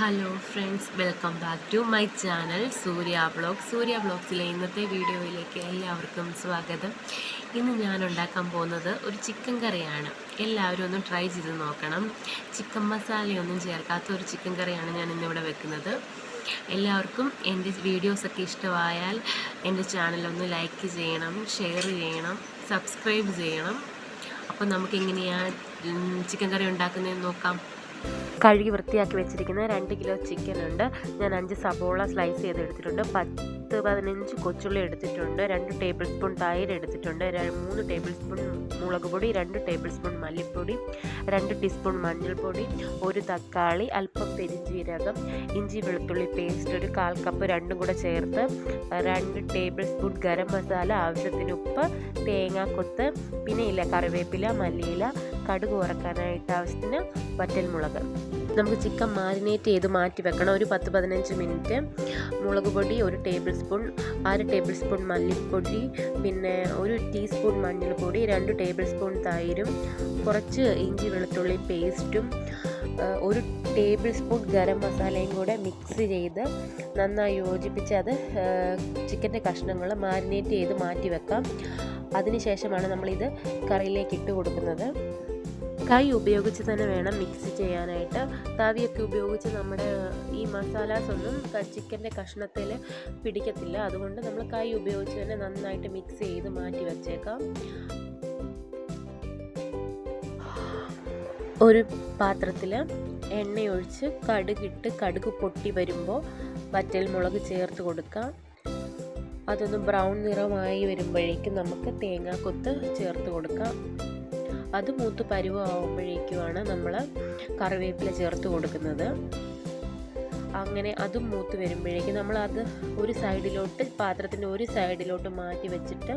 Hello friends welcome back to my channel Surya blog Surya ബ്ലോഗ്സിലെ ഇന്നത്തെ വീഡിയോയിലേക്ക് എല്ലാവർക്കും സ്വാഗതം. ഇന്ന് ഞാൻ ഉണ്ടാക്കാൻ പോകുന്നത് ഒരു ചിക്കൻ കറിയാണ്. എല്ലാവരും ഒന്ന് ട്രൈ ചെയ്ത് നോക്കണം. ചിക്കൻ മസാലയൊന്നും ചേർക്കാത്ത ഒരു ചിക്കൻ കറിയാണ് ഞാൻ ഇന്നിവിടെ വെക്കുന്നത്. എല്ലാവർക്കും എന്റെ വീഡിയോസൊക്കെ ഇഷ്ടമായാൽ എന്റെ ചാനലൊന്ന് ലൈക്ക് ചെയ്യണം ഷെയർ ചെയ്യണം സബ്സ്ക്രൈബ് ചെയ്യണം. അപ്പോൾ നമുക്കെങ്ങനെയാണ് ചിക്കൻ കറി ഉണ്ടാക്കുന്നതെന്ന് നോക്കാം. കഴുകി വൃത്തിയാക്കി വെച്ചിരിക്കുന്ന രണ്ട് കിലോ ചിക്കൻ ഉണ്ട്. ഞാൻ അഞ്ച് സബോള സ്ലൈസ് ചെയ്ത് എടുത്തിട്ടുണ്ട് പതിനഞ്ച് കൊച്ചുള്ളി എടുത്തിട്ടുണ്ട് രണ്ട് ടേബിൾ സ്പൂൺ തൈര് എടുത്തിട്ടുണ്ട് മൂന്ന് ടേബിൾ സ്പൂൺ മുളക് പൊടി രണ്ട് ടേബിൾ സ്പൂൺ മല്ലിപ്പൊടി രണ്ട് ടീസ്പൂൺ മഞ്ഞൾപ്പൊടി ഒരു തക്കാളി അല്പം പെരിഞ്ജീരകം ഇഞ്ചി വെളുത്തുള്ളി പേസ്റ്റ് ഒരു കാൽ കപ്പ് രണ്ടും കൂടെ ചേർത്ത് രണ്ട് ടേബിൾ സ്പൂൺ ഗരം മസാല ആവശ്യത്തിന് ഉപ്പ് തേങ്ങാക്കൊത്ത് പിന്നെ ഇല്ല കറിവേപ്പില മല്ലിയില കടുക് കുറക്കാനായിട്ട് ആവശ്യത്തിന് വറ്റൽമുളക്. നമുക്ക് ചിക്കൻ മാരിനേറ്റ് ചെയ്ത് മാറ്റി വെക്കണം. ഒരു പത്ത് പതിനഞ്ച് മിനിറ്റ്. മുളക് പൊടി ഒരു ടേബിൾ സ്പൂൺ അര ടേബിൾ സ്പൂൺ മല്ലിപ്പൊടി പിന്നെ ഒരു ടീസ്പൂൺ മഞ്ഞൾപ്പൊടി രണ്ട് ടേബിൾ സ്പൂൺ തൈരും കുറച്ച് ഇഞ്ചി വെളുത്തുള്ളി പേസ്റ്റും ഒരു ടേബിൾ സ്പൂൺ ഗരം മസാലയും കൂടെ മിക്സ് ചെയ്ത് നന്നായി യോജിപ്പിച്ച് അത് ചിക്കന്റെ കഷ്ണങ്ങൾ മാരിനേറ്റ് ചെയ്ത് മാറ്റി വെക്കാം. അതിനുശേഷമാണ് നമ്മളിത് കറിയിലേക്ക് ഇട്ട് കൊടുക്കുന്നത്. കൈ ഉപയോഗിച്ച് തന്നെ വേണം മിക്സ് ചെയ്യാനായിട്ട്. താവിയൊക്കെ ഉപയോഗിച്ച് നമ്മുടെ ഈ മസാലാസ് ഒന്നും ചിക്കന്റെ കഷ്ണത്തിൽ പിടിക്കത്തില്ല. അതുകൊണ്ട് നമ്മൾ കൈ ഉപയോഗിച്ച് തന്നെ നന്നായിട്ട് മിക്സ് ചെയ്ത് മാറ്റി വച്ചേക്കാം. ഒരു പാത്രത്തിൽ എണ്ണയൊഴിച്ച് കടുകിട്ട് കടുക് പൊട്ടി വരുമ്പോൾ വറ്റൽ മുളക് ചേർത്ത് കൊടുക്കാം. അതൊന്ന് ബ്രൗൺ നിറമായി വരുമ്പോഴേക്കും നമുക്ക് തേങ്ങാക്കൊത്ത് ചേർത്ത് കൊടുക്കാം. അത് മൂത്ത് പരുവാകുമ്പോഴേക്കുമാണ് നമ്മൾ കറിവേപ്പില ചേർത്ത് കൊടുക്കുന്നത്. അങ്ങനെ അതും മൂത്ത് വരുമ്പോഴേക്കും നമ്മൾ അത് ഒരു സൈഡിലോട്ട് പാത്രത്തിന്റെ ഒരു സൈഡിലോട്ട് മാറ്റി വെച്ചിട്ട്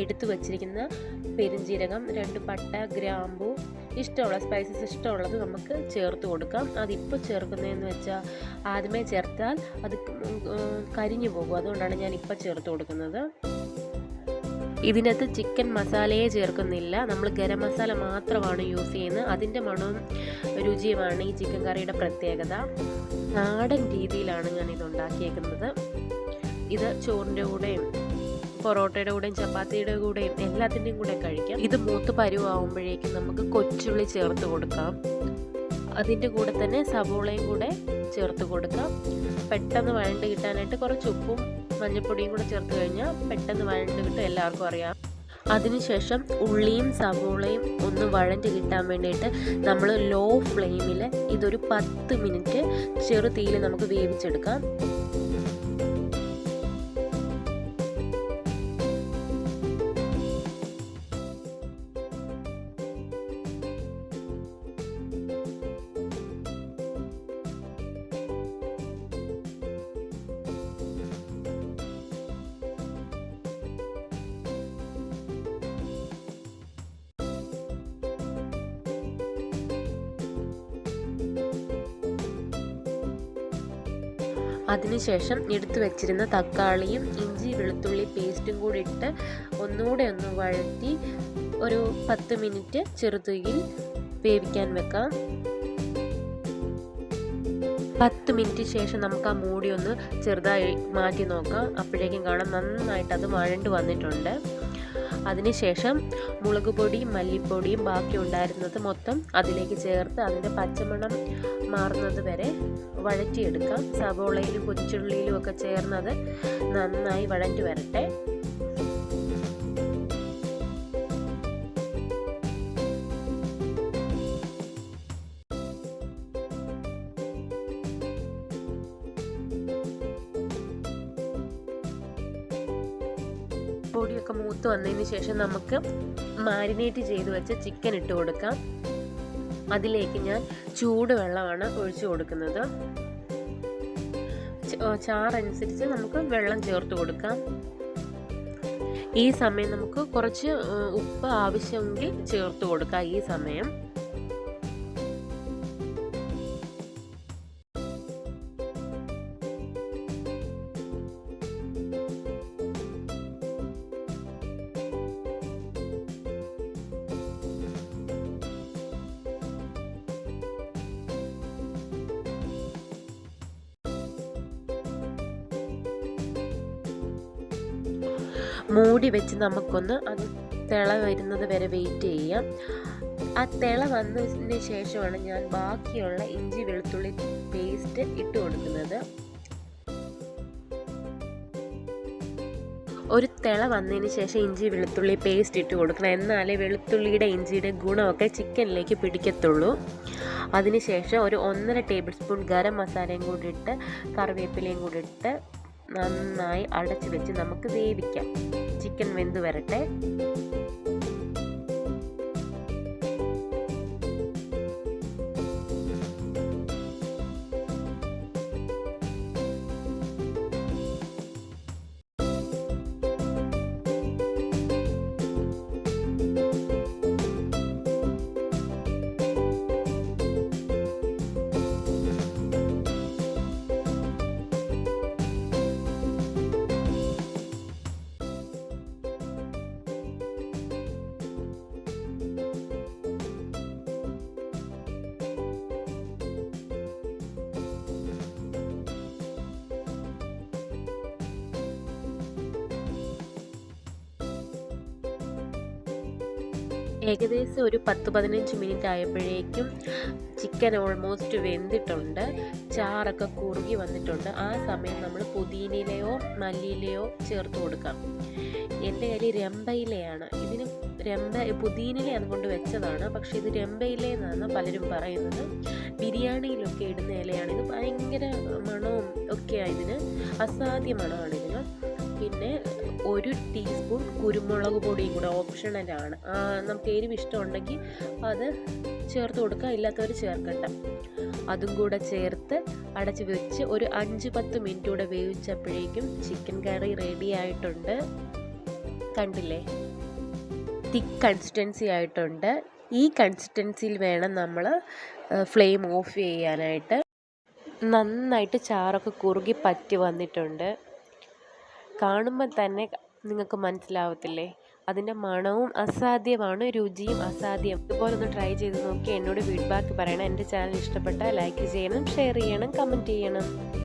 എടുത്തു വച്ചിരിക്കുന്ന പെരുംജീരകം രണ്ട് പട്ട ഗ്രാമ്പു ഇഷ്ടമുള്ള സ്പൈസസ് ഇഷ്ടമുള്ളത് നമുക്ക് ചേർത്ത് കൊടുക്കാം. അതിപ്പോൾ ചേർക്കുന്നതെന്ന് വെച്ചാൽ ആദ്യമേ ചേർത്താൽ അത് കരിഞ്ഞു പോകും. അതുകൊണ്ടാണ് ഞാൻ ഇപ്പോൾ ചേർത്ത് കൊടുക്കുന്നത്. ഇതിനകത്ത് ചിക്കൻ മസാലയെ ചേർക്കുന്നില്ല. നമ്മൾ ഗരം മസാല മാത്രമാണ് യൂസ് ചെയ്യുന്നത്. അതിന്റെ മണവും രുചിയുമാണ് ഈ ചിക്കൻ കറിയുടെ പ്രത്യേകത. നാടൻ രീതിയിലാണ് ഞാൻ ഇത് ഉണ്ടാക്കിയേക്കുന്നത്. ഇത് ചോറിന്റെ കൂടെയും പൊറോട്ടയുടെ കൂടെയും ചപ്പാത്തിയുടെ കൂടെയും എല്ലാത്തിന്റെയും കൂടെ കഴിക്കാം. ഇത് മൂത്ത് പരുവാകുമ്പോഴേക്കും നമുക്ക് കൊച്ചുള്ളി ചേർത്ത് കൊടുക്കാം. അതിന്റെ കൂടെ തന്നെ സവോളയും കൂടെ ചേർത്ത് കൊടുക്കാം. പെട്ടെന്ന് വഴണ്ട് കിട്ടാനായിട്ട് കുറച്ച് ഉപ്പും മഞ്ഞൾപ്പൊടിയും കൂടെ ചേർത്ത് കഴിഞ്ഞാൽ പെട്ടെന്ന് വഴണ്ട് കിട്ടും എല്ലാവർക്കും അറിയാം. അതിനുശേഷം ഉള്ളിയും സവോളയും ഒന്ന് വഴണ്ട് കിട്ടാൻ വേണ്ടിയിട്ട് നമ്മൾ ലോ ഫ്ലെയിമിൽ ഇതൊരു പത്ത് മിനിറ്റ് ചെറുതീയിൽ നമുക്ക് വേവിച്ചെടുക്കാം. അതിനുശേഷം എടുത്തു വെച്ചിരുന്ന തക്കാളിയും ഇഞ്ചി വെളുത്തുള്ളി പേസ്റ്റും കൂടി ഇട്ട് ഒന്നുകൂടെ ഒന്ന് വഴറ്റി ഒരു പത്ത് മിനിറ്റ് ചെറുതുകിൽ വേവിക്കാൻ വെക്കാം. പത്ത് മിനിറ്റ് ശേഷം നമുക്ക് ആ മൂടി ഒന്ന് ചെറുതായി മാറ്റി നോക്കാം. അപ്പോഴേക്കും കാണാം നന്നായിട്ട് അത് വഴണ്ട് വന്നിട്ടുണ്ട്. അതിനുശേഷം മുളക് പൊടിയും മല്ലിപ്പൊടിയും ബാക്കി ഉണ്ടായിരുന്നത് മൊത്തം അതിലേക്ക് ചേർത്ത് അതിന്റെ പച്ചമണം മാറുന്നത് വരെ വഴറ്റിയെടുക്കാം. സവോളയിലും കൊച്ചുള്ളിയിലും ഒക്കെ ചേർന്നത് നന്നായി വഴറ്റി വരട്ടെ. പൊടിയൊക്കെ മൂത്ത് വന്നതിന് ശേഷം നമുക്ക് മാരിനേറ്റ് ചെയ്ത് വെച്ച ചിക്കൻ ഇട്ട് കൊടുക്കാം. അതിലേക്ക് ഞാൻ ചൂടുവെള്ളമാണ് ഒഴിച്ചു കൊടുക്കുന്നത്. ചാറനുസരിച്ച് നമുക്ക് വെള്ളം ചേർത്ത് കൊടുക്കാം. ഈ സമയം നമുക്ക് കുറച്ച് ഉപ്പ് ആവശ്യമെങ്കിൽ ചേർത്ത് കൊടുക്കാം ഈ സമയം. മൂടി വെച്ച് നമുക്കൊന്ന് അത് തിള വരുന്നത് വരെ വെയിറ്റ് ചെയ്യാം. ആ തിള വന്നതിന് ശേഷമാണ് ഞാൻ ബാക്കിയുള്ള ഇഞ്ചി വെളുത്തുള്ളി പേസ്റ്റ് ഇട്ട് കൊടുക്കുന്നത്. ഒരു തിള വന്നതിന് ശേഷം ഇഞ്ചി വെളുത്തുള്ളി പേസ്റ്റ് ഇട്ട് കൊടുക്കണം. എന്നാലേ വെളുത്തുള്ളിയുടെ ഇഞ്ചിയുടെ ഗുണമൊക്കെ ചിക്കനിലേക്ക് പിടിക്കത്തുള്ളൂ. അതിനുശേഷം ഒരു ഒന്നര ടേബിൾ സ്പൂൺ ഗരം മസാലയും കൂടി ഇട്ട് കറിവേപ്പിലയും കൂടി ഇട്ട് നന്നായി അടച്ചു വെച്ച് നമുക്ക് വേവിക്കാം. ചിക്കൻ വെന്ത് വരട്ടെ ഏകദേശം ഒരു പത്ത് പതിനഞ്ച് മിനിറ്റ് ആയപ്പോഴേക്കും ചിക്കൻ ഓൾമോസ്റ്റ് വെന്തിട്ടുണ്ട്. ചാറൊക്കെ കുറുകി വന്നിട്ടുണ്ട്. ആ സമയം നമ്മൾ പുതിനയിലയോ മല്ലിയിലയോ ചേർത്ത് കൊടുക്കാം. എന്റെ കയ്യിൽ രമ്പയിലയാണ്. ഇതിന് രമ്പ പുതിനയില അതുകൊണ്ട് വെച്ചതാണ്. പക്ഷേ ഇത് രമ്പയില എന്നാണ് പലരും പറയുന്നത്. ബിരിയാണിയിലൊക്കെ ഇടുന്ന ഇലയാണ്. ഇത് ഭയങ്കര മണവും ഒക്കെയാണ് ഇതിന്. അസാധ്യ മണമാണ് ഇതിന്. പിന്നെ ഒരു ടീസ്പൂൺ കുരുമുളക് പൊടിയും കൂടെ ഓപ്ഷണലാണ് നമുക്ക് എരിവ് ഇഷ്ടമുണ്ടെങ്കിൽ അത് ചേർത്ത് കൊടുക്കുക ഇല്ലാത്തവർ ചേർക്കണ്ട അതും കൂടെ ചേർത്ത് അടച്ച് വെച്ച് ഒരു അഞ്ച് പത്ത് മിനിറ്റ് കൂടെ വേവിച്ചപ്പോഴേക്കും ചിക്കൻ കറി റെഡി ആയിട്ടുണ്ട്. കണ്ടില്ലേ? തിക്ക് കൺസിസ്റ്റൻസി ആയിട്ടുണ്ട്. ഈ കൺസിസ്റ്റൻസിയിൽ വേണം നമ്മൾ ഫ്ലെയിം ഓഫ് ചെയ്യാനായിട്ട്. നന്നായിട്ട് ചാറൊക്കെ കുറുകി പറ്റി വന്നിട്ടുണ്ട്. കാണുമ്പോൾ തന്നെ നിങ്ങൾക്ക് മനസ്സിലാവത്തില്ലേ? അതിന്റെ മണവും അസാധ്യമാണ് രുചിയും അസാധ്യം. ഇതുപോലെ ഒന്ന് ട്രൈ ചെയ്ത് നോക്കി എന്നോട് ഫീഡ്ബാക്ക് പറയണം. എന്റെ ചാനൽ ഇഷ്ടപ്പെട്ടാൽ ലൈക്ക് ചെയ്യണം ഷെയർ ചെയ്യണം കമന്റ് ചെയ്യണം.